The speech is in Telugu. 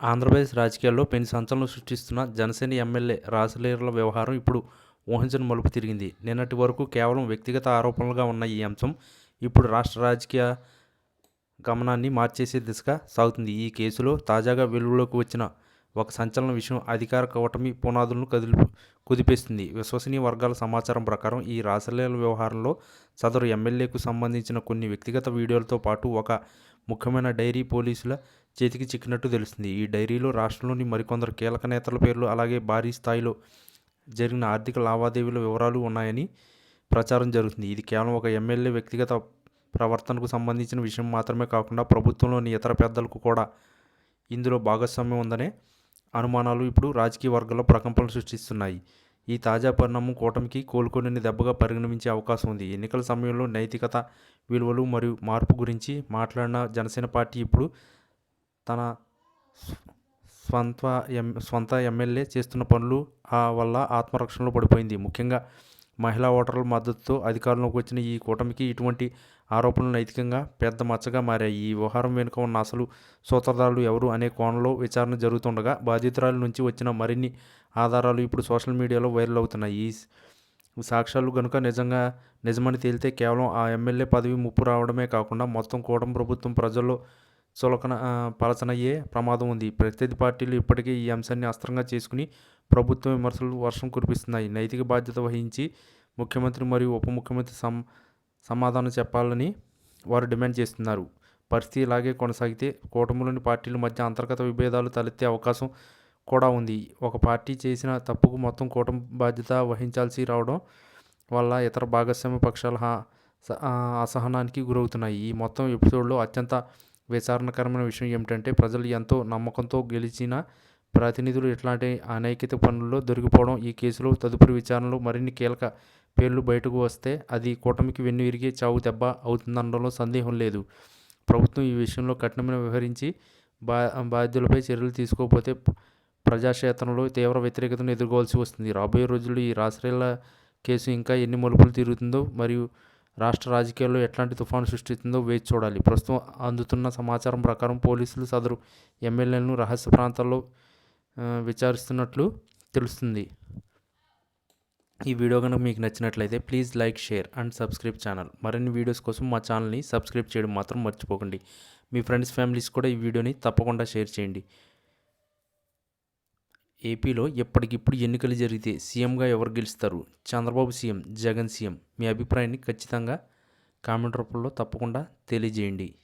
ఆంధ్రప్రదేశ్ రాజకీయాల్లో పెను సంచలనం సృష్టిస్తున్న జనసేన ఎమ్మెల్యే రాసలీలల వ్యవహారం ఇప్పుడు ఊహించని మలుపు తిరిగింది. నిన్నటి వరకు కేవలం వ్యక్తిగత ఆరోపణలుగా ఉన్న ఈ అంశం ఇప్పుడు రాష్ట్ర రాజకీయ గమనాన్ని మార్చేసే దిశగా సాగుతుంది. ఈ కేసులో తాజాగా వెలుగులోకి వచ్చిన ఒక సంచలన విషయం అధికార కూటమి పునాదులను కదిలి కుదిపేస్తుంది. విశ్వసనీయ వర్గాల సమాచారం ప్రకారం ఈ రాసలీల వ్యవహారంలో సదరు ఎమ్మెల్యేకు సంబంధించిన కొన్ని వ్యక్తిగత వీడియోలతో పాటు ఒక ముఖ్యమైన డైరీ పోలీసుల చేతికి చిక్కినట్టు తెలుస్తుంది. ఈ డైరీలో రాష్ట్రంలోని మరికొందరు కీలక నేతల పేర్లు అలాగే భారీ స్థాయిలో జరిగిన ఆర్థిక లావాదేవీల వివరాలు ఉన్నాయని ప్రచారం జరుగుతుంది. ఇది కేవలం ఒక ఎమ్మెల్యే వ్యక్తిగత ప్రవర్తనకు సంబంధించిన విషయం మాత్రమే కాకుండా ప్రభుత్వంలోని ఇతర పెద్దలకు కూడా ఇందులో భాగస్వామ్యం ఉందనే అనుమానాలు ఇప్పుడు రాజకీయ వర్గాల్లో ప్రకంపనలు సృష్టిస్తున్నాయి. ఈ తాజా పరిణామం కూటమికి కోలుకొని దెబ్బగా పరిగణించే అవకాశం ఉంది. ఎన్నికల సమయంలో నైతికత విలువలు మరియు మార్పు గురించి మాట్లాడిన జనసేన పార్టీ ఇప్పుడు తన స్వంత ఎం స్వంత ఎమ్మెల్యే చేస్తున్న పనులు ఆ వల్ల ఆత్మరక్షణలో పడిపోయింది. ముఖ్యంగా మహిళా ఓటర్ల మద్దతుతో అధికారంలోకి వచ్చిన ఈ కూటమికి ఇటువంటి ఆరోపణలు నైతికంగా పెద్ద మచ్చగా మారాయి. ఈ వ్యవహారం వెనుక ఉన్న అసలు సూత్రధారులు ఎవరు అనే కోణంలో విచారణ జరుగుతుండగా బాధితురాల నుంచి వచ్చిన మరిన్ని ఆధారాలు ఇప్పుడు సోషల్ మీడియాలో వైరల్ అవుతున్నాయి. ఈ సాక్ష్యాలు కనుక నిజంగా నిజమని తేలితే కేవలం ఆ ఎమ్మెల్యే పదవి ముప్పు రావడమే కాకుండా మొత్తం కూటమి ప్రభుత్వం ప్రజల్లో సులకన పలచనయ్యే ప్రమాదం ఉంది. ప్రత్యర్థి పార్టీలు ఇప్పటికే ఈ అంశాన్ని అస్త్రంగా చేసుకుని ప్రభుత్వ విమర్శలు వర్షం కురిపిస్తున్నాయి. నైతిక బాధ్యత వహించి ముఖ్యమంత్రి మరియు ఉప ముఖ్యమంత్రి సం సమాధానం చెప్పాలని వారు డిమాండ్ చేస్తున్నారు. పరిస్థితి ఇలాగే కొనసాగితే కూటమిలోని పార్టీల మధ్య అంతర్గత విభేదాలు తలెత్తే అవకాశం కూడా ఉంది. ఒక పార్టీ చేసిన తప్పుకు మొత్తం కూటమి బాధ్యత వహించాల్సి రావడం వల్ల ఇతర భాగస్వామ్య పక్షాల అసహనానికి గురవుతున్నాయి. ఈ మొత్తం ఎపిసోడ్లో అత్యంత విచారణకరమైన విషయం ఏమిటంటే ప్రజలు ఎంతో నమ్మకంతో గెలిచిన ప్రతినిధులు ఇట్లాంటి అనైకిత పనుల్లో దొరికిపోవడం ఈ కేసులో తదుపరి విచారణలో మరిన్ని కీలక పేర్లు బయటకు వస్తే అది కూటమికి వెన్ను విరిగే చావు దెబ్బ అవుతుందనడంలో సందేహం లేదు. ప్రభుత్వం ఈ విషయంలో కఠినమైన వ్యవహరించి బా బాధ్యులపై చర్యలు తీసుకోకపోతే ప్రజాక్షేత్రంలో తీవ్ర వ్యతిరేకతను ఎదుర్కోవాల్సి వస్తుంది. రాబోయే రోజుల్లో ఈ రాశ్రయాల కేసు ఇంకా ఎన్ని మలుపులు తిరుగుతుందో మరియు రాష్ట్ర రాజకీయాల్లో ఎట్లాంటి తుఫాను సృష్టిస్తుందో వేచి చూడాలి. ప్రస్తుతం అందుతున్న సమాచారం ప్రకారం పోలీసులు సదరు ఎమ్మెల్యేలను రహస్య ప్రాంతాల్లో విచారిస్తున్నట్లు తెలుస్తుంది. ఈ వీడియో కనుక మీకు నచ్చినట్లయితే please like share and subscribe channel. మరిన్ని వీడియోస్ కోసం మా ఛానల్ని సబ్స్క్రైబ్ చేయడం మాత్రం మర్చిపోకండి. మీ ఫ్రెండ్స్ ఫ్యామిలీస్ కూడా ఈ వీడియోని తప్పకుండా షేర్ చేయండి. ఏపీలో ఎప్పటికిప్పుడు ఎన్నికలు జరిగితే సీఎంగా ఎవరు గెలుస్తారు? చంద్రబాబు సీఎం జగన్ సీఎం మీ అభిప్రాయాన్ని ఖచ్చితంగా కామెంట్ రూపంలో తప్పకుండా తెలియజేయండి.